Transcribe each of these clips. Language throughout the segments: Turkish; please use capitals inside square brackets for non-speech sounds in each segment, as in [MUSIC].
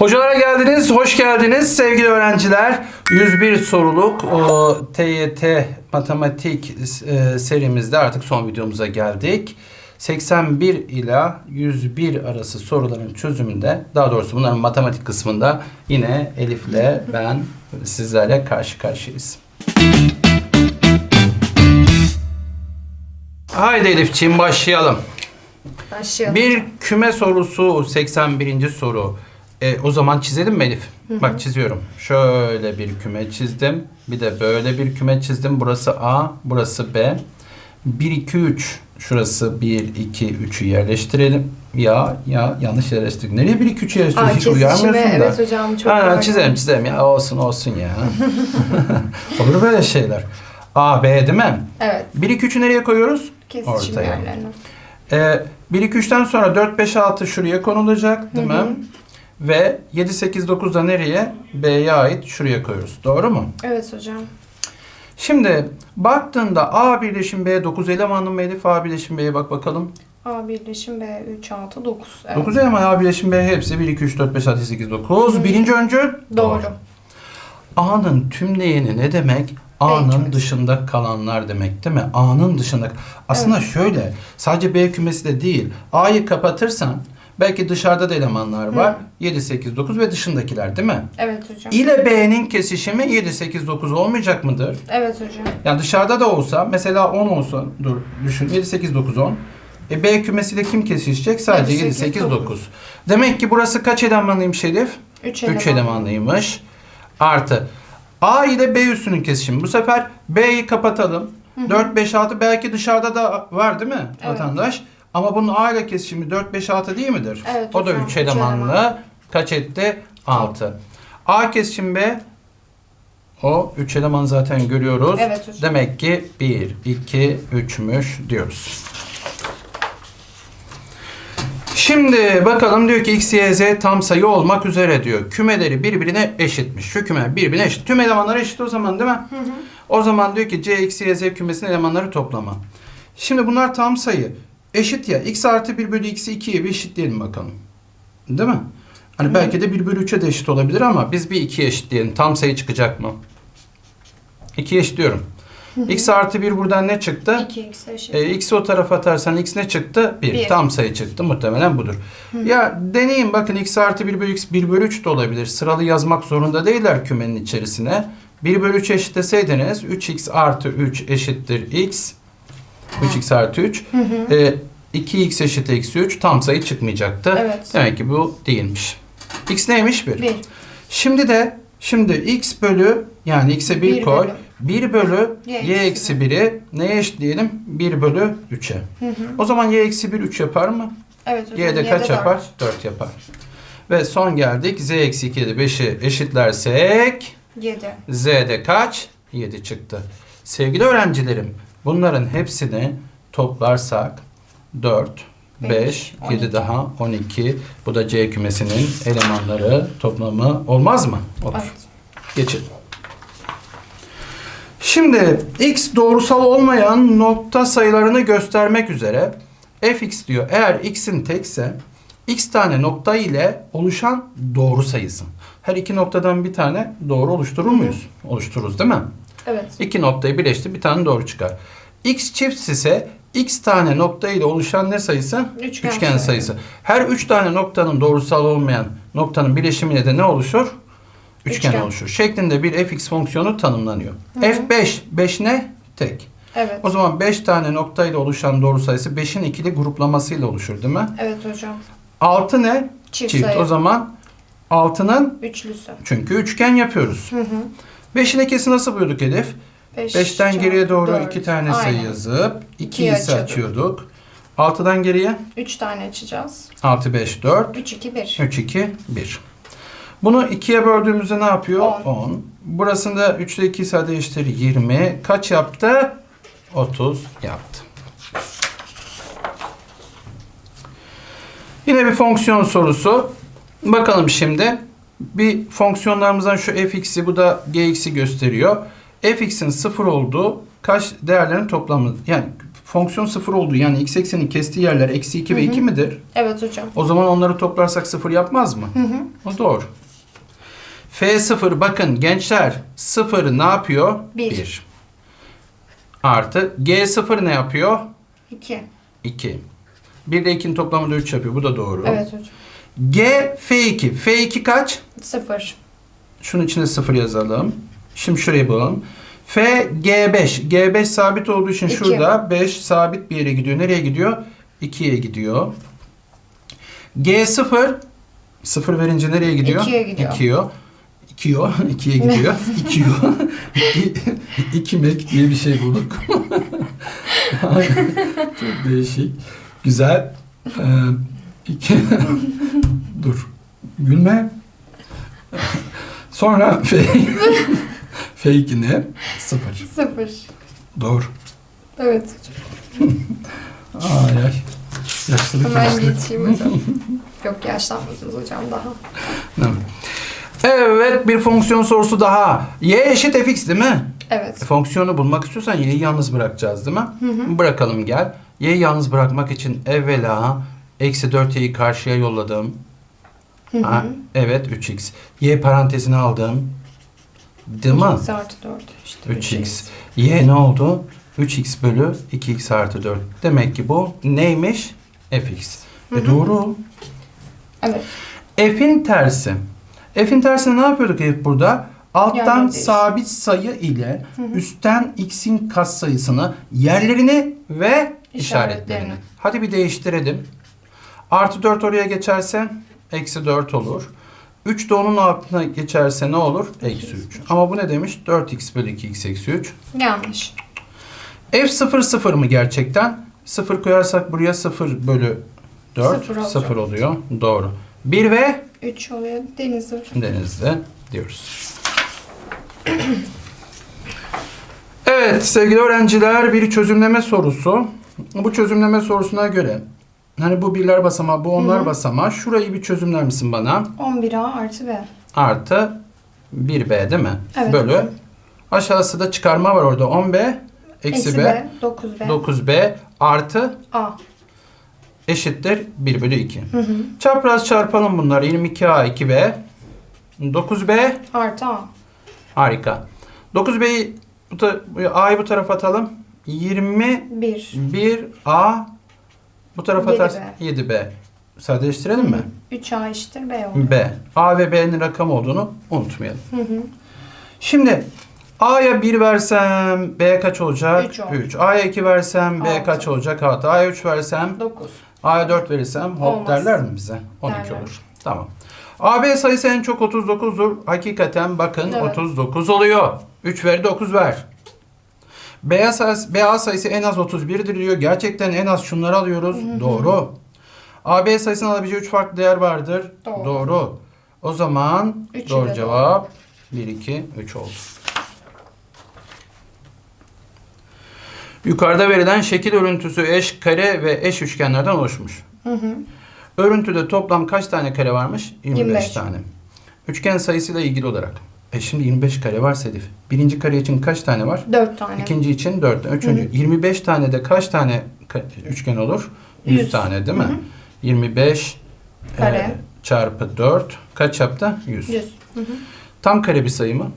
Hocalara geldiniz, hoş geldiniz sevgili öğrenciler. 101 soruluk o, TYT matematik e, serimizde artık son videomuza geldik. 81 ila 101 arası soruların çözümünde, daha doğrusu bunların matematik kısmında yine Elif'le ben sizlerle karşı karşıyayız. Haydi Elif'ciğim başlayalım. Başlayalım. Bir küme sorusu 81. soru. E, o zaman çizelim mi Elif? Bak çiziyorum. Şöyle bir küme çizdim. Bir de böyle bir küme çizdim. Burası A, burası B. 1, 2, 3. Şurası 1, 2, 3'ü yerleştirelim. Ya ya yanlış yerleştirdik. Nereye 1, 2, 3'ü Aa, yerleştirdik? Hiç uyarmıyorsun da. evet hocam çok Ha, çizelim çizelim ya olsun olsun ya. [LAUGHS] Olur böyle şeyler. A, B değil mi? Evet. 1, 2, 3'ü nereye koyuyoruz? Kesişim Ortaya. yerlerine. Ee, 1 2 3'ten sonra 4 5 6 şuraya konulacak değil mi? Ve 7 8 9 da nereye? B'ye ait şuraya koyuyoruz. Doğru mu? Evet hocam. Şimdi baktığında A birleşim B 9 elemanlı mı Elif? A birleşim B'ye bak bakalım. A birleşim B 3 6 9. Evet. 9 eleman A birleşim B hepsi 1 2 3 4 5 6 8 9. Birinci öncü Doğru. A'nın tümleyeni ne demek? A'nın kümesi. dışında kalanlar demek değil mi? A'nın dışında. Aslında şöyle sadece B kümesi de değil. A'yı kapatırsan belki dışarıda da elemanlar var. 7, 8, 9 ve dışındakiler değil mi? Evet hocam. İle B'nin kesişimi 7, 8, 9 olmayacak mıdır? Evet hocam. Yani dışarıda da olsa mesela 10 olsa dur düşün 7, 8, 9, 10. E B kümesiyle kim kesişecek? Sadece 7, 7, 8, 8, 9. Demek ki burası kaç elemanlıymış Elif? 3 3 elemanlıymış. Artı A ile B üssünün kesişimi. Bu sefer B'yi kapatalım. 4, 5, 6 belki dışarıda da var değil mi Evet. vatandaş? Ama bunun A ile kesişimi 4, 5, 6 değil midir? Evet o da hocam, 3 üç elemanlı. eleman. Kaç etti? 6. A kesişim B o 3 eleman zaten görüyoruz. Evet hocam. Demek ki 1, 2, 3'müş diyoruz. Şimdi bakalım diyor ki x, y, z tam sayı olmak üzere diyor. Kümeleri birbirine eşitmiş. Şu küme birbirine eşit. Tüm elemanlar eşit o zaman değil mi? O zaman diyor ki c, x, y, z kümesinin elemanları toplama. Şimdi bunlar tam sayı. Eşit ya. x artı 1 bölü x'i 2'ye bir eşitleyelim bakalım. Değil mi? Hani belki de 1 bölü 3'e de eşit olabilir ama biz bir 2'ye eşitleyelim. Tam sayı çıkacak mı? 2'ye eşitliyorum. x artı 1 buradan ne çıktı? 2 x eşit. E, x'i o tarafa atarsan x ne çıktı? 1. Bir. Tam sayı çıktı. Muhtemelen budur. Ya deneyin bakın x artı 1 bölü x 1 bölü 3 de olabilir. Sıralı yazmak zorunda değiller kümenin içerisine. 1 bölü 3 eşitleseydiniz 3x artı 3 eşittir x. 3x artı 3. E, 2x eşittir eksi 3. Tam sayı çıkmayacaktı. Evet. Demek ki bu değilmiş. x neymiş? 1. 1. Şimdi de şimdi x bölü yani x'e 1 Bir koy. bölü. 1 bölü Y y eksi eksi 1'i neye eşitleyelim? 1 bölü 3'e. O zaman y eksi 1 3 yapar mı? Evet hocam. Y de Y kaç dört. yapar? 4 yapar. Ve son geldik. z eksi 2 ile 5'i eşitlersek 7. z de kaç? 7 çıktı. Sevgili öğrencilerim bunların hepsini toplarsak 4, 5, Beş, 7 12. daha 12. Bu da C kümesinin elemanları toplamı olmaz mı? Olur. Evet. Geçelim. Şimdi x doğrusal olmayan nokta sayılarını göstermek üzere fx diyor. Eğer x'in tekse x tane nokta ile oluşan doğru sayısı. Her iki noktadan bir tane doğru oluşturur muyuz? Oluştururuz değil mi? Evet. İki noktayı birleştir bir tane doğru çıkar. x çift ise x tane nokta ile oluşan ne sayısı? Üçgen sayısı. sayısı. Her üç tane noktanın doğrusal olmayan noktanın bileşimiyle de ne oluşur? Üçgen, Üçgen. oluşur. Şeklinde bir fx fonksiyonu tanımlanıyor. f5, 5 ne? Tek. Evet. O zaman 5 tane nokta ile oluşan doğru sayısı 5'in ikili gruplamasıyla oluşur değil mi? Evet hocam. 6 ne? Çift, Çift. sayı. O zaman 6'nın Üçlüsü. çünkü üçgen yapıyoruz. Hı hı. 5'in ikisi nasıl bulduk Elif? Beş 5'ten çarpı geriye doğru dört. 2 tane sayı Aynen. yazıp 2 İkiyi ise açıyorduk. açıyorduk. 6'dan geriye 3 tane açacağız. 6, 5, 4, 3 2 1. 3, 2, 1. Bunu 2'ye böldüğümüzde ne yapıyor? On. 10. Burasında 3 ile 2 sadeleştir 20. Kaç yaptı? 30 yaptı. Yine bir fonksiyon sorusu. Bakalım şimdi. Bir fonksiyonlarımızdan şu fx'i bu da gx'i gösteriyor. fx'in 0 olduğu kaç değerlerin toplamı yani fonksiyon sıfır olduğu yani x eksenin kestiği yerler eksi 2 ve 2 midir? Evet hocam. O zaman onları toplarsak sıfır yapmaz mı? Hı hı. O doğru. F0 bakın gençler 0 ne yapıyor? Bir. 1. Artı G0 ne yapıyor? 2. 2. 1 ile 2'nin toplamı da 3 yapıyor. Bu da doğru. Evet hocam. G F2. F2 kaç? 0. Şunun içine 0 yazalım. Şimdi şuraya bulalım. F G5. G5 sabit olduğu için İki. şurada 5 sabit bir yere gidiyor. Nereye gidiyor? 2'ye gidiyor. G0 0 verince nereye gidiyor? İkiye gidiyor. 2'ye. 2'ye 2'ye gidiyor. 2'ye. 2 mek diye bir şey bulduk. [LAUGHS] Çok değişik. Güzel. Ee, iki. Dur. Gülme. Sonra [LAUGHS] F F2 ne? 0. 0. Doğru. Evet hocam. [LAUGHS] Ay ay. Yaşlılık Hemen yaşlılık. geçeyim hocam. [LAUGHS] Yok yaşlanmadınız hocam daha. Tamam. Evet bir fonksiyon sorusu daha. Y eşit fx değil mi? Evet. Fonksiyonu bulmak istiyorsan y'yi yalnız bırakacağız değil mi? Bırakalım gel. Y'yi yalnız bırakmak için evvela eksi 4y'yi karşıya yolladım. Ha, evet 3x. Y parantezine aldım. Değil mi? X artı 4. İşte 3x. Y ne oldu? 3x bölü 2x artı 4. Demek ki bu neymiş? fx. E doğru. Evet. F'in tersi. F'in tersine ne yapıyorduk F burada? Alttan değiş- sabit sayı ile üstten x'in katsayısını, yerlerini ve işaretlerini. İşaretlerini. Hadi bir değiştirelim. Artı 4 oraya geçerse eksi 4 olur. 3 de onun altına geçerse ne olur? Eksi 3. Ama bu ne demiş? 4x bölü 2x eksi 3. Yanlış. F 0 0 mı gerçekten? 0 koyarsak buraya 0 bölü 4 Sıfır olacak. 0 oluyor. Doğru. 1 ve 3 oluyor. Deniz hocam. denizde diyoruz. Evet sevgili öğrenciler bir çözümleme sorusu. Bu çözümleme sorusuna göre hani bu birler basamağı bu onlar basamağı şurayı bir çözümler misin bana? 11A artı B. Artı 1B değil mi? Evet. Bölü. Aşağısı da çıkarma var orada 10B eksi, B, 9B. 9B artı A. eşittir 1 bölü 2. Hı hı. Çapraz çarpalım bunları 22A 2B 9B Artı A. Harika. 9B'yi bu ta- A'yı bu tarafa atalım. 21 1. Bu tarafa 7B. atarsan 7B. Sadeleştirelim mi? 3A eşittir B oluyor. B. A ve B'nin rakam olduğunu unutmayalım. Hı hı. Şimdi A'ya 1 versem B kaç olacak? Üç olur. 3. A'ya 2 versem B kaç olacak? 6. A'ya 3 versem 9. A'ya 4 verirsem hop Olmaz. derler mi bize? 12 Derler. olur. Tamam. AB sayısı en çok 39'dur. Hakikaten bakın Evet. 39 oluyor. 3 ver 9 ver. BA sayısı, BA sayısı en az 31'dir diyor. Gerçekten en az şunları alıyoruz. Doğru. AB sayısının alabileceği 3 farklı değer vardır. Doğru. O zaman Üçü doğru de cevap 1, 2, 3 oldu. Yukarıda verilen şekil örüntüsü eş kare ve eş üçgenlerden oluşmuş. Hı hı. Örüntüde toplam kaç tane kare varmış? 25, 25. tane. Üçgen sayısıyla ilgili olarak. E şimdi 25 kare var Sedif. Birinci kare için kaç tane var? 4 tane. İkinci için 4 tane. Üçüncü. 25 tane de kaç tane ka- üçgen olur? 100, Yüz. tane değil mi? 25 Kare. e, çarpı 4 kaç yaptı? 100. 100. Hı hı. Tam kare bir sayı mı?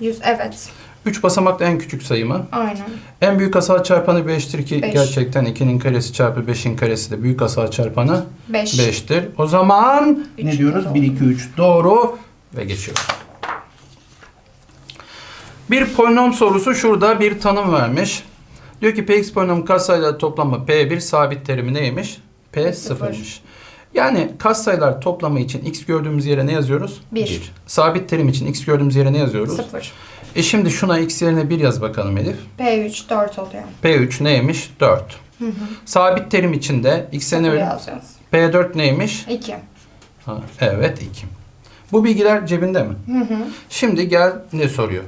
100 evet. 3 basamaklı en küçük sayı mı? Aynen. En büyük asal çarpanı 5'tir ki Beş. gerçekten 2'nin karesi çarpı 5'in karesi de büyük asal çarpanı 5. 5'tir. O zaman Üç ne diyoruz? doğru. 1, 2, 3 doğru ve geçiyoruz. Bir polinom sorusu şurada bir tanım vermiş. Diyor ki Px polinom katsayılar toplamı P1 sabit terimi neymiş? P sıfır. sıfırmış. Yani katsayılar toplamı için x gördüğümüz yere ne yazıyoruz? Bir. Sabit terim için x gördüğümüz yere ne yazıyoruz? 0. E şimdi şuna x yerine 1 yaz bakalım Elif. P3 4 oluyor. P3 neymiş? 4. Hı hı. Sabit terim içinde x yerine 0 verin. yazacağız. P4 neymiş? 2. Ha, evet 2. Bu bilgiler cebinde mi? Hı hı. Şimdi gel ne soruyor?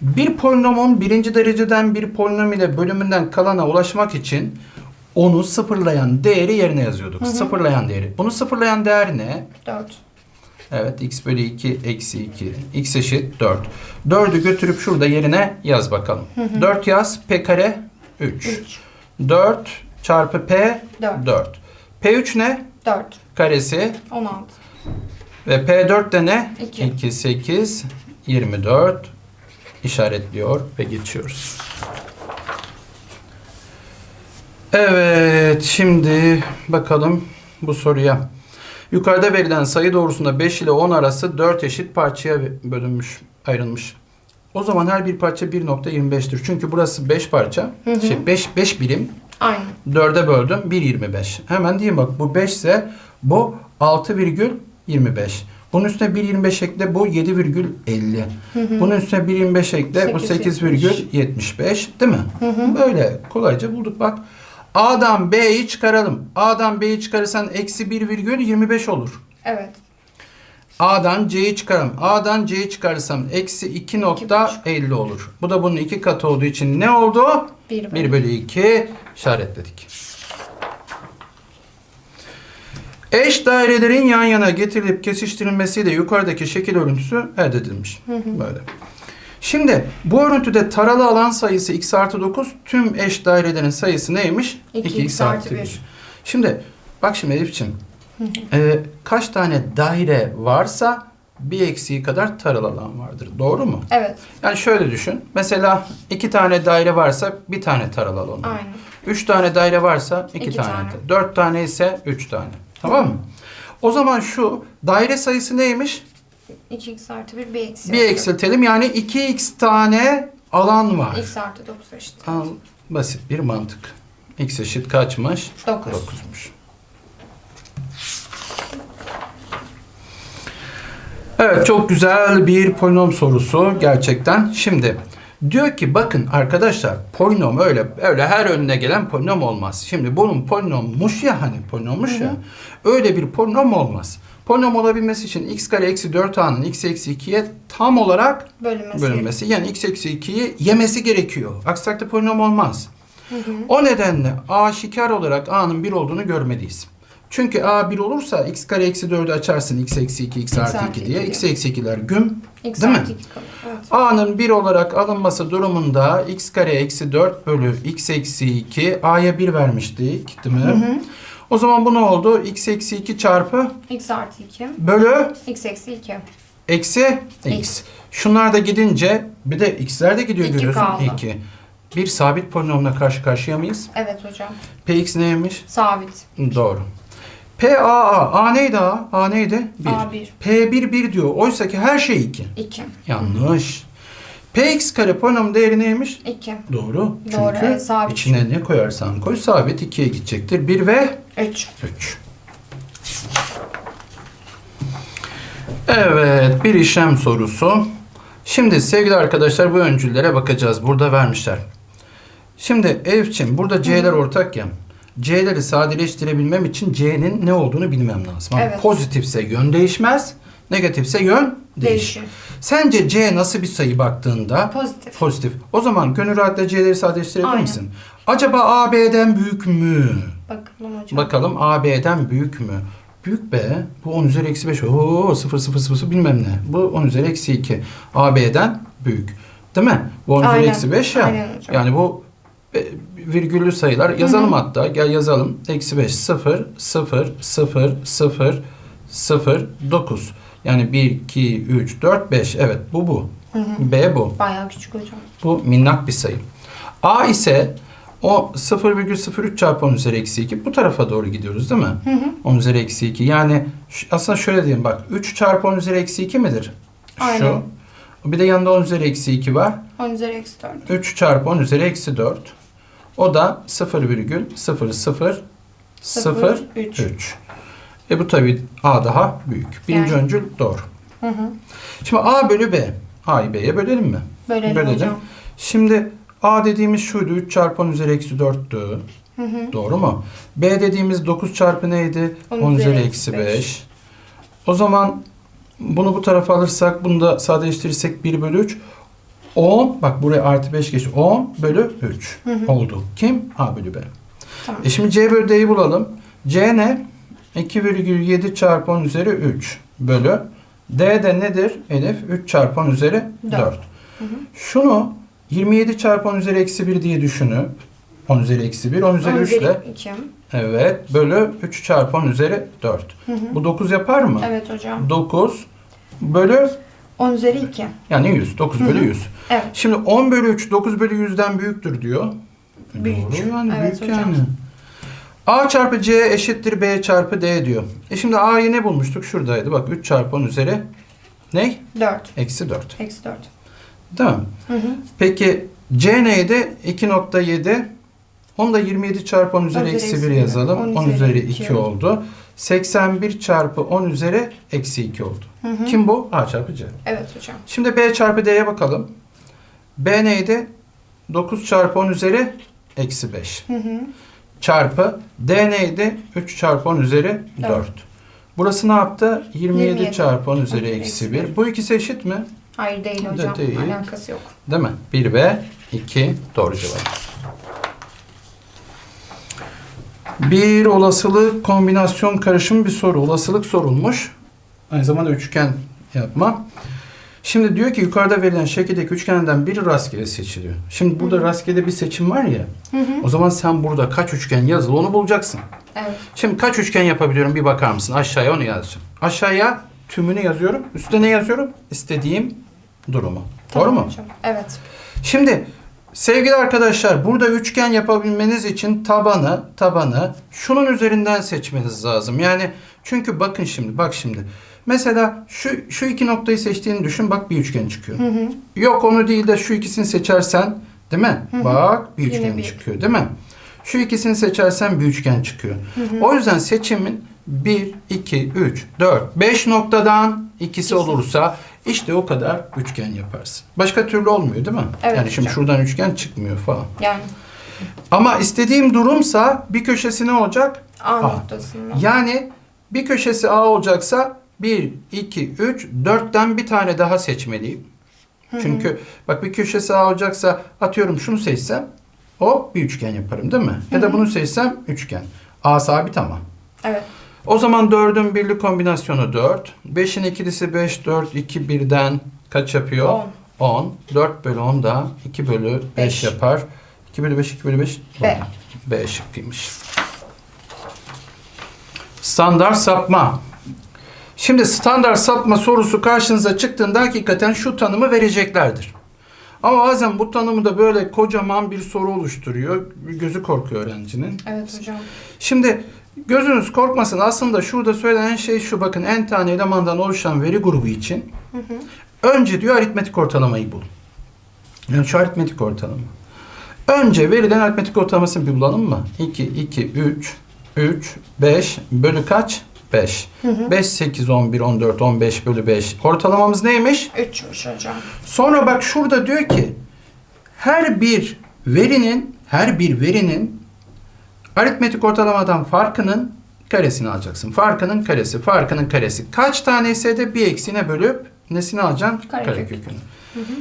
Bir polinomun birinci dereceden bir polinom ile bölümünden kalana ulaşmak için onu sıfırlayan değeri yerine yazıyorduk. Sıfırlayan değeri. Bunu sıfırlayan değer ne? 4. Evet x bölü 2 eksi 2. x eşit 4. 4'ü götürüp şurada yerine yaz bakalım. 4 yaz p kare 3. 3. 4 çarpı P 4. 4. P3 ne? 4. Karesi 16. ve P4 de ne? İki. 2, 8, 24 işaretliyor ve geçiyoruz. Evet, şimdi bakalım bu soruya. Yukarıda verilen sayı doğrusunda 5 ile 10 arası 4 eşit parçaya bölünmüş, ayrılmış. O zaman her bir parça 1.25'tir. Çünkü burası 5 parça. Hı hı. Şey 5 5 birim. Aynen. 4'e böldüm 1.25. Hemen diyeyim bak bu 5 ise bu 6,25. Bunun üstüne 1.25 ekle bu 7,50. Bunun üstüne 1.25 ekle bu 8,75 değil mi? Böyle kolayca bulduk bak. A'dan B'yi çıkaralım. A'dan B'yi çıkarırsan eksi 1,25 olur. Evet. A'dan C'yi çıkaralım. A'dan C'yi çıkarırsam eksi 2.50 olur. Bu da bunun iki katı olduğu için ne oldu? 1 1 bölü 2 işaretledik. Eş dairelerin yan yana getirilip kesiştirilmesiyle yukarıdaki şekil örüntüsü elde edilmiş. Böyle. Şimdi bu örüntüde taralı alan sayısı x artı 9 tüm eş dairelerin sayısı neymiş? 2x artı bir. Şimdi bak şimdi Elif'ciğim. Ee, kaç tane daire varsa bir eksiği kadar taralı alan vardır. Doğru mu? Evet. Yani şöyle düşün. Mesela iki tane daire varsa bir tane taralı alan olur. Aynen. Üç tane daire varsa iki, İki tane. tane. Dört tane ise üç tane. Tamam mı? O zaman şu daire sayısı neymiş? 2x artı 1 bir eksi. Bir eksiltelim. Yani 2x tane alan var. x artı 9 eşit. Al, basit bir mantık. x eşit kaçmış? 9. 9'muş. Evet çok güzel bir polinom sorusu gerçekten. Şimdi diyor ki bakın arkadaşlar polinom öyle öyle her önüne gelen polinom olmaz. Şimdi bunun polinommuş ya hani polinommuş ya öyle bir polinom olmaz. Polinom olabilmesi için x kare eksi 4a'nın x eksi 2'ye tam olarak Bölünmesi. bölünmesi yani x eksi 2'yi yemesi gerekiyor. Aksi takdirde polinom olmaz. O nedenle aşikar olarak a'nın 1 olduğunu görmeliyiz. Çünkü a 1 olursa x kare eksi 4'ü açarsın x eksi 2 x artı artı 2 diye. x eksi 2'ler güm. x Değil mi? artı 2 kalır. Evet. a'nın 1 olarak alınması durumunda x kare eksi 4 bölü x eksi 2 a'ya 1 vermiştik değil mi? O zaman bu ne oldu? x eksi 2 çarpı x artı 2. bölü x eksi 2. Eksi x. X. Şunlar da gidince bir de x'ler de gidiyor İki görüyorsun. kaldı. 2. Bir sabit polinomla karşı karşıya mıyız? Evet hocam. Px neymiş? Sabit. Doğru. P A neydi A? A neydi? 1. A1. P1 1 diyor. Oysa ki her şey 2. 2. Yanlış. Px kare polinom değeri neymiş? 2. Doğru. Doğru, Çünkü evet, sabit. içine ne koyarsan koy sabit 2'ye gidecektir. 1 ve 3. 3. Evet, bir işlem sorusu. Şimdi sevgili arkadaşlar bu öncüllere bakacağız. Burada vermişler. Şimdi Elif'ciğim burada C'ler ortak ya. C'leri sadeleştirebilmem için C'nin ne olduğunu bilmem lazım. Ama Evet. Pozitifse yön değişmez, negatifse yön değişir. Değişir. Sence C nasıl bir sayı baktığında? Pozitif. Pozitif. O zaman gönül rahatla C'leri sadeleştirebilir Aynen. misin? Acaba A B'den büyük mü? Bakalım hocam. Bakalım A B'den büyük mü? Büyük B. Bu 10 üzeri eksi 5. Oo 0 0 0 0 bilmem ne. Bu 10 üzeri eksi 2. A B'den büyük. Değil mi? Bu 10 üzeri eksi 5 ya. Aynen hocam. Yani bu e, virgüllü sayılar. Yazalım hatta. Gel yazalım. Eksi 5 0 0 0 0 0 9. Yani 1 2 3 4 5. Evet bu bu. B bu. Bayağı küçük hocam. Bu minnak bir sayı. A ise o 0,03 çarpı 10 üzeri eksi 2 bu tarafa doğru gidiyoruz değil mi? 10 üzeri eksi 2 yani aslında şöyle diyeyim bak 3 çarpı 10 üzeri eksi 2 midir? Şu. Aynen. Bir de yanında 10 üzeri eksi 2 var. 10 üzeri eksi 4. 3 çarpı 10 üzeri eksi 4. O da 0,0003. üç. E bu tabi A daha büyük. Birinci Yani. öncül doğru. Hı hı. Şimdi A bölü B. A'yı B'ye bölelim mi? Bölelim hocam. Şimdi A dediğimiz şuydu. 3 çarpı 10 üzeri eksi 4'tü. Hı hı. Doğru mu? B dediğimiz 9 çarpı neydi? 10 10 üzeri eksi eksi 5. beş. O zaman bunu bu tarafa alırsak bunu da sadeleştirirsek 1 bölü 3. 10 bak buraya artı 5 geç. 10 bölü 3 oldu. Kim? A bölü B. Tamam. E şimdi C bölü D'yi bulalım. C ne? 2,7 çarpı 10 üzeri 3 bölü. D de nedir? Elif 3 çarpı 10 üzeri 4. Dört. Şunu 27 çarpı 10 üzeri eksi 1 diye düşünüp 10 üzeri eksi 1. 10 üzeri 3 ile. 2. Evet. Bölü 3 çarpı 10 üzeri 4. Bu 9 yapar mı? Evet hocam. 9 bölü 10 üzeri 2. yani 100. 9 bölü 100. Evet. Şimdi 10 bölü 3 9 bölü 100'den büyüktür diyor. Büyük. Doğru yani Evet büyük hocam. yani. A çarpı C eşittir B çarpı D diyor. E şimdi A'yı ne bulmuştuk? Şuradaydı. Bak 3 çarpı 10 üzeri ne? 4. Eksi 4. Eksi 4. Değil mi? Hı hı. Peki C neydi? 2.7. Onu da 27 çarpı 10 üzeri eksi eksi 1 bir. yazalım. 10 10 üzeri üzeri 2 iki. oldu. 81 çarpı 10 üzeri eksi 2 oldu. Hı hı. Kim bu? A çarpı C. Evet hocam. Şimdi B çarpı D'ye bakalım. B neydi? 9 çarpı 10 üzeri eksi 5. Hı hı. Çarpı D neydi? 3 çarpı 10 üzeri 4. Dört. Burası ne yaptı? 27, 27 çarpı 10 üzeri Eksi eksi bir. 1. Bu ikisi eşit mi? Hayır değil De hocam. değil. Alakası yok. Değil mi? 1 ve 2 doğru cevap. Bir olasılık kombinasyon karışım bir soru. Olasılık sorulmuş. Aynı zamanda üçgen yapma. Şimdi diyor ki yukarıda verilen şekildeki üçgenden biri rastgele seçiliyor. Şimdi burada rastgele bir seçim var ya. Hı hı. O zaman sen burada kaç üçgen yazılı onu bulacaksın. Evet. Şimdi kaç üçgen yapabiliyorum bir bakar mısın? Aşağıya onu yazacağım. Aşağıya tümünü yazıyorum. Üstte ne yazıyorum? İstediğim durumu. Doğru Tamam mu? hocam. Evet. Şimdi sevgili arkadaşlar burada üçgen yapabilmeniz için tabanı tabanı şunun üzerinden seçmeniz lazım. Yani çünkü bakın şimdi bak şimdi. Mesela şu şu iki noktayı seçtiğini düşün bak bir üçgen çıkıyor. Hı hı. Yok onu değil de şu ikisini seçersen değil mi? Hı hı. Bak bir Yine üçgen bir. çıkıyor değil mi? Şu ikisini seçersen bir üçgen çıkıyor. O yüzden seçimin 1, 2, 3, 4, 5 noktadan ikisi İkisi. olursa işte o kadar üçgen yaparsın. Başka türlü olmuyor değil mi? Evet yani şimdi hocam. şuradan üçgen çıkmıyor falan. Yani Ama istediğim durumsa bir köşesi ne olacak? A, A. noktasında. Yani bir köşesi A olacaksa 1, 2, 3, 4'ten bir tane daha seçmeliyim. Çünkü bak bir köşesi A olacaksa atıyorum şunu seçsem o bir üçgen yaparım değil mi? Ya da bunu seçsem üçgen. A sabit ama. Evet. O zaman 4'ün birli kombinasyonu 4. 5'in ikilisi 5, 4, 2, 1'den kaç yapıyor? 10. 10. 4 bölü 10 da 2 bölü 5 Beş. yapar. 2 bölü 5, 2 bölü 5. B. B şıkkıymış. Standart sapma. Şimdi standart sapma sorusu karşınıza çıktığında hakikaten şu tanımı vereceklerdir. Ama bazen bu tanımı da böyle kocaman bir soru oluşturuyor. Gözü korkuyor öğrencinin. Evet hocam. Şimdi gözünüz korkmasın. Aslında şurada söylenen şey şu. Bakın n tane elemandan oluşan veri grubu için Hı hı. önce diyor aritmetik ortalamayı bulun. Yani şu aritmetik ortalama. Önce verilen aritmetik ortalamasını bir bulalım mı? 2, 2, 3, 3, 5 bölü kaç? 5. 5, 8, 11, 14, 15 bölü 5. Ortalamamız neymiş? 3'müş hocam. Sonra bak şurada diyor ki her bir verinin her bir verinin aritmetik ortalamadan farkının karesini alacaksın. Farkının karesi, farkının karesi. Kaç tane ise de bir eksiğine bölüp nesini alacaksın? Karekök. Karekökünü.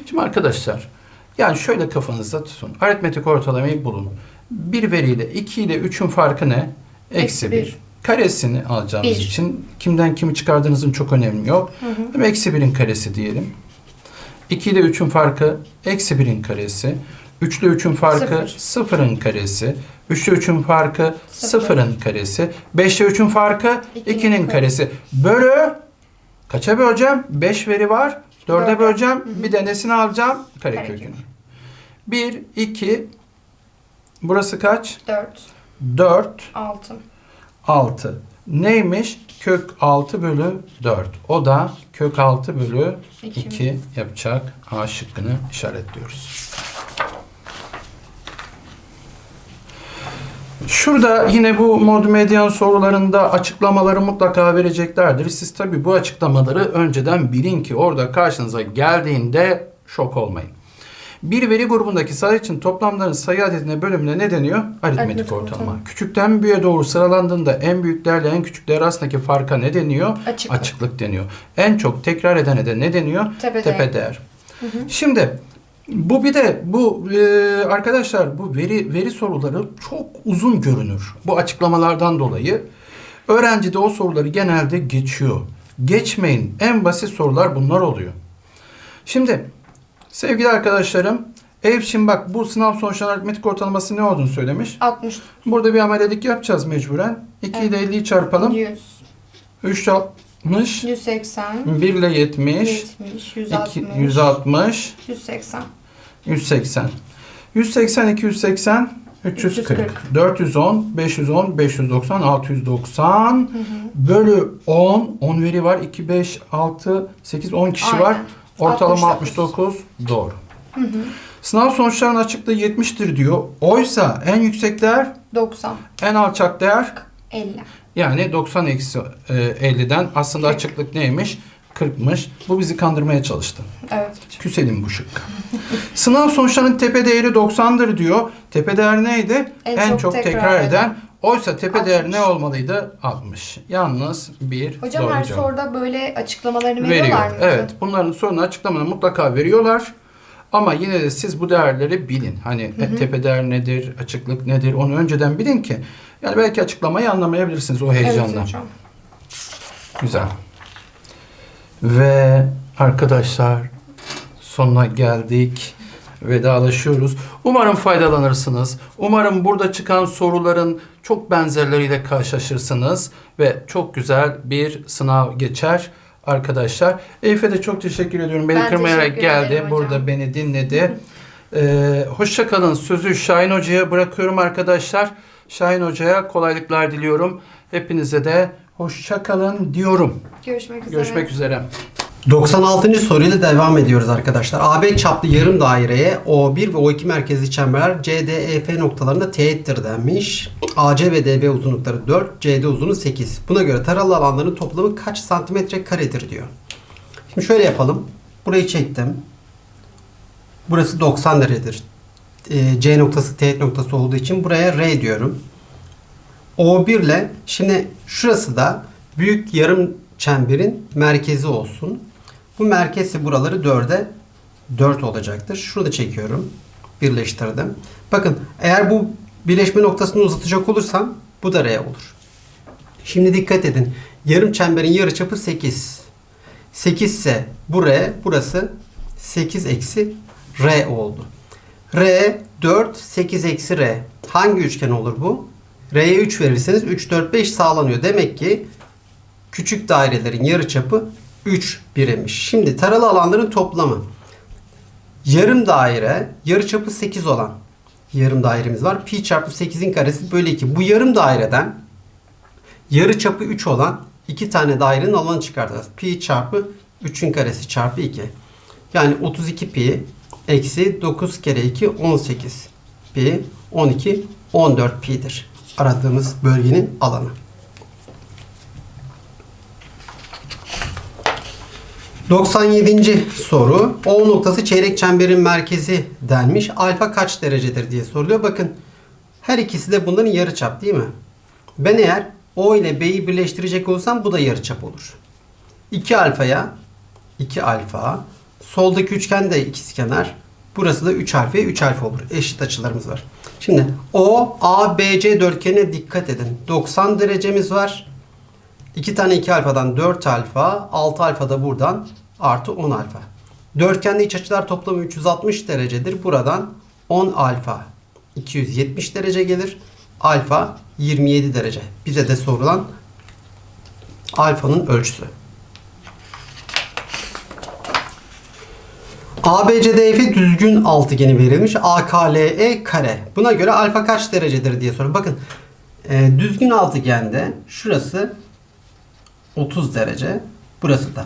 Şimdi arkadaşlar yani şöyle kafanızda tutun. Aritmetik ortalamayı bulun. Bir veriyle 2 ile 3'ün farkı ne? Eksi Eksi 1. bir. Karesini alacağımız Bir. için kimden kimi çıkardığınızın çok önemi yok. Hem Eksi 1'in karesi diyelim. 2 ile 3'ün farkı eksi 1'in karesi. 3 ile 3'ün farkı Sıfır. 0'ın karesi. 3 ile 3'ün farkı Sıfır. 0'ın karesi. 5 ile 3'ün farkı İkinin 2'nin karesi. Bölü kaça böleceğim? 5 veri var. 4'e Dörde. böleceğim. Bir de nesini alacağım? Karekökünü. Karekök. 1, 2, burası kaç? 4, 4, 6. 6. Neymiş? Kök 6 bölü 4. O da kök 6 bölü İki. 2 yapacak. A şıkkını işaretliyoruz. Şurada yine bu mod medyan sorularında açıklamaları mutlaka vereceklerdir. Siz tabi bu açıklamaları önceden bilin ki orada karşınıza geldiğinde şok olmayın. Bir veri grubundaki sayı için toplamların sayı adedine bölümüne ne deniyor? Aritmetik ortalama. Küçükten büyüğe doğru sıralandığında en büyüklerle en küçükler arasındaki farka ne deniyor? Açıklık. Açıklık deniyor. En çok tekrar edene de ne deniyor? Tepe Tepe değer. değer. Şimdi bu bir de bu e, arkadaşlar bu veri veri soruları çok uzun görünür. Bu açıklamalardan dolayı öğrenci de o soruları genelde geçiyor. Geçmeyin. En basit sorular bunlar oluyor. Şimdi sevgili arkadaşlarım şimdi bak bu sınav sonuçlarının aritmetik ortalaması ne olduğunu söylemiş. 60. Burada bir amelelik yapacağız mecburen. 2 ile 50'yi çarpalım. 100. 3 60. 180. 1 ile 70. 70. 2, 160. 160. 180. 180. 180, 280, 340. 340. 410, 510, 590, 690 bölü 10. 10 veri var. 2, 5, 6, 8, 10 kişi var. Aynen. Ortalama 69. 69. Doğru. Sınav sonuçlarının açıklığı 70'tir diyor. Oysa en yüksek değer, 90. en alçak değer 50. yani 90 eksi e, 50'den aslında Kırk. açıklık neymiş? 40'mış. Bu bizi kandırmaya çalıştı. Evet. Küselim bu şıkka. [LAUGHS] Sınav sonuçlarının tepe değeri 90'dır diyor. Tepe değer neydi? En, çok, tekrar, eden. Oysa tepe 60. değeri ne olmalıydı? 60. Yalnız bir Hocam doğru her cevap. soruda böyle açıklamalarını Veriyor. veriyorlar mı? Evet. Bunların sorunu açıklamalarını mutlaka veriyorlar. Ama yine de siz bu değerleri bilin. Hani e, tepe değer nedir, açıklık nedir onu önceden bilin ki. Yani belki açıklamayı anlamayabilirsiniz o heyecanla. Evet hocam. Güzel. Ve arkadaşlar sonuna geldik. Vedalaşıyoruz. Umarım faydalanırsınız. Umarım burada çıkan soruların çok benzerleriyle karşılaşırsınız ve çok güzel bir sınav geçer arkadaşlar. Elif'e de çok teşekkür ediyorum. Beni Ben kırmayarak geldi. hocam. Burada beni dinledi. Ee, hoşça kalın. Sözü Şahin Hoca'ya bırakıyorum arkadaşlar. Şahin Hoca'ya kolaylıklar diliyorum. Hepinize de hoşça kalın diyorum. Görüşmek üzere. Görüşmek üzere. 96. soruyla devam ediyoruz arkadaşlar. AB çaplı yarım daireye O1 ve O2 merkezli çemberler CDEF noktalarında teğettir denmiş. AC ve DB uzunlukları 4, CD uzunluğu 8. Buna göre taralı alanların toplamı kaç santimetre karedir diyor. Şimdi şöyle yapalım. Burayı çektim. Burası 90 derecedir. Ee, C noktası teğet noktası olduğu için buraya R diyorum. O1 ile şimdi şurası da büyük yarım çemberin merkezi olsun. Bu merkezi buraları 4'e 4 olacaktır. Şurada çekiyorum. Birleştirdim. Bakın eğer bu birleşme noktasını uzatacak olursam bu da R olur. Şimdi dikkat edin. Yarım çemberin yarıçapı 8. 8 ise bu R, burası 8 eksi R oldu. R 4, 8 eksi R. Hangi üçgen olur bu? R'ye 3 verirseniz 3, 4, 5 sağlanıyor. Demek ki küçük dairelerin yarıçapı 3 birimmiş. Şimdi taralı alanların toplamı. Yarım daire yarıçapı 8 olan yarım dairemiz var. Pi çarpı 8'in karesi bölü 2. Bu yarım daireden yarıçapı 3 olan iki tane dairenin alanı çıkartacağız. Pi çarpı 3'ün karesi çarpı 2. Yani 32 pi eksi 9 kere 2 18 pi 12 14 pi'dir. Aradığımız bölgenin alanı. 97. soru. O noktası çeyrek çemberin merkezi denmiş. Alfa kaç derecedir diye soruluyor. Bakın her ikisi de bunların yarıçap değil mi? Ben eğer O ile B'yi birleştirecek olsam bu da yarıçap olur. 2 alfaya 2 alfa. Soldaki üçgen de ikizkenar. Burası da 3 alfaya 3 alfa olur. Eşit açılarımız var. Şimdi O, A, B, C dörtgenine dikkat edin. 90 derecemiz var. 2 tane 2 alfadan 4 alfa, 6 alfa da buradan artı 10 alfa. Dörtgende iç açılar toplamı 360 derecedir. Buradan 10 alfa 270 derece gelir. Alfa 27 derece. Bize de sorulan alfanın ölçüsü. ABCDF düzgün altıgeni verilmiş. AKLE kare. Buna göre alfa kaç derecedir diye soruyor. Bakın e, düzgün altıgende şurası 30 derece. Burası da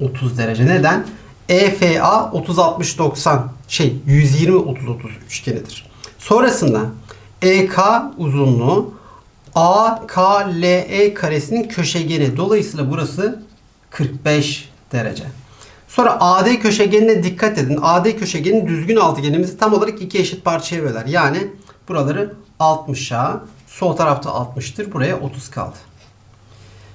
30 derece. Neden? EFA 30 60 90 şey 120 30 30 üçgenidir. Sonrasında EK uzunluğu AKLE karesinin köşegeni. Dolayısıyla burası 45 derece. Sonra AD köşegenine dikkat edin. AD köşegenin düzgün altıgenimizi tam olarak iki eşit parçaya böler. Yani buraları 60'a, sol tarafta 60'tır. Buraya 30 kaldı.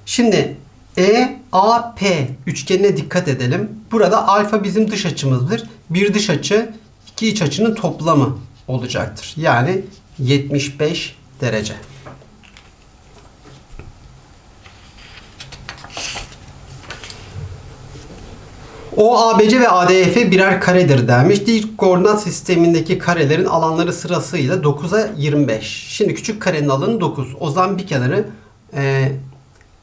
Şimdi EAP üçgenine dikkat edelim. Burada alfa bizim dış açımızdır. Bir dış açı iki iç açının toplamı olacaktır. Yani 75 derece. O ABC ve ADF birer karedir denmiş. Dik koordinat sistemindeki karelerin alanları sırasıyla 9'a 25. Şimdi küçük karenin alanı 9. O zaman bir kenarı e,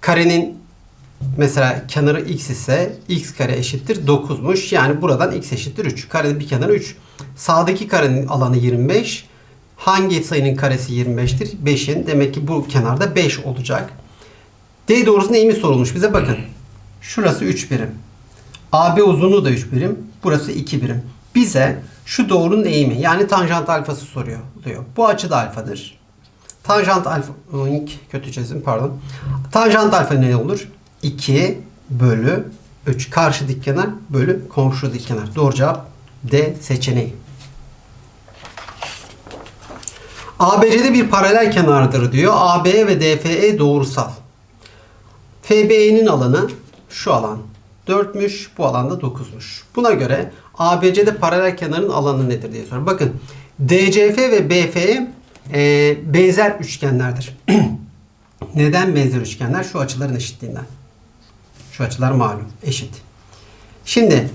karenin mesela kenarı x ise x kare eşittir 9'muş. Yani buradan x eşittir 3. Karenin bir kenarı 3. Sağdaki karenin alanı 25. Hangi sayının karesi 25'tir? 5'in. Demek ki bu kenarda 5 olacak. D doğrusu neymiş sorulmuş bize bakın. Şurası 3 birim. AB uzunluğu da 3 birim. Burası 2 birim. Bize şu doğrunun eğimi yani tanjant alfası soruyor diyor. Bu açı da alfadır. Tanjant alfa Oy, kötü çizim pardon. Tanjant alfa ne olur? 2 bölü 3 karşı dik kenar bölü komşu dik kenar. Doğru cevap D seçeneği. ABC'de bir paralel kenardır diyor. AB ve DFE doğrusal. FB'nin alanı şu alan 4'müş, bu alanda 9'muş. Buna göre ABC'de paralel kenarın alanı nedir diye soruyor. Bakın DCF ve BFE e, benzer üçgenlerdir. [CLEARS THROAT] Neden benzer üçgenler? Şu açıların eşitliğinden. Şu açılar malum, eşit. Şimdi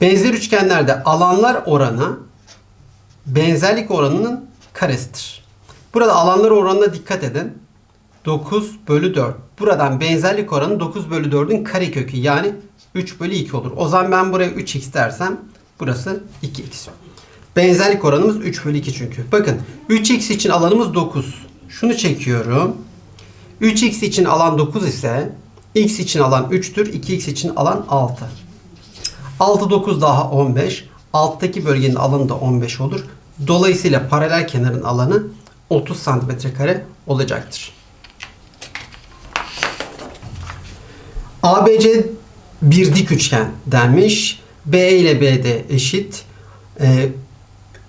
benzer üçgenlerde alanlar oranı benzerlik oranının karesidir. Burada alanlar oranına dikkat edin. 9 bölü 4. Buradan benzerlik oranı 9 bölü 4'ün karekökü yani 3 bölü 2 olur. O zaman ben buraya 3x dersem burası 2x. Benzerlik oranımız 3 bölü 2 çünkü. Bakın 3x için alanımız 9. Şunu çekiyorum. 3x için alan 9 ise x için alan 3'tür. 2x için alan 6. 6 9 daha 15. Alttaki bölgenin alanı da 15 olur. Dolayısıyla paralel kenarın alanı 30 cm kare olacaktır. ABC bir dik üçgen denmiş. B ile BD eşit. E,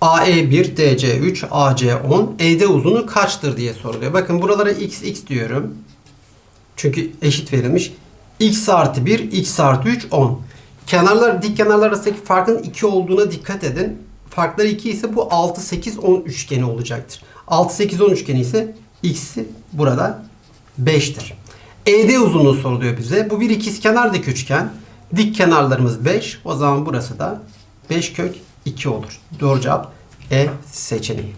AE1, DC3, AC10, ED uzunu kaçtır diye soruluyor. Bakın buralara XX diyorum. Çünkü eşit verilmiş. X artı 1, X artı 3, 10. Kenarlar, dik kenarlar arasındaki farkın 2 olduğuna dikkat edin. Farkları 2 ise bu 6, 8, 10 üçgeni olacaktır. 6, 8, 10 üçgeni ise X'i burada 5'tir. ED uzunluğu soruluyor bize. Bu bir ikizkenar dik üçgen. Dik kenarlarımız 5. O zaman burası da 5 kök 2 olur. Doğru cevap E seçeneği.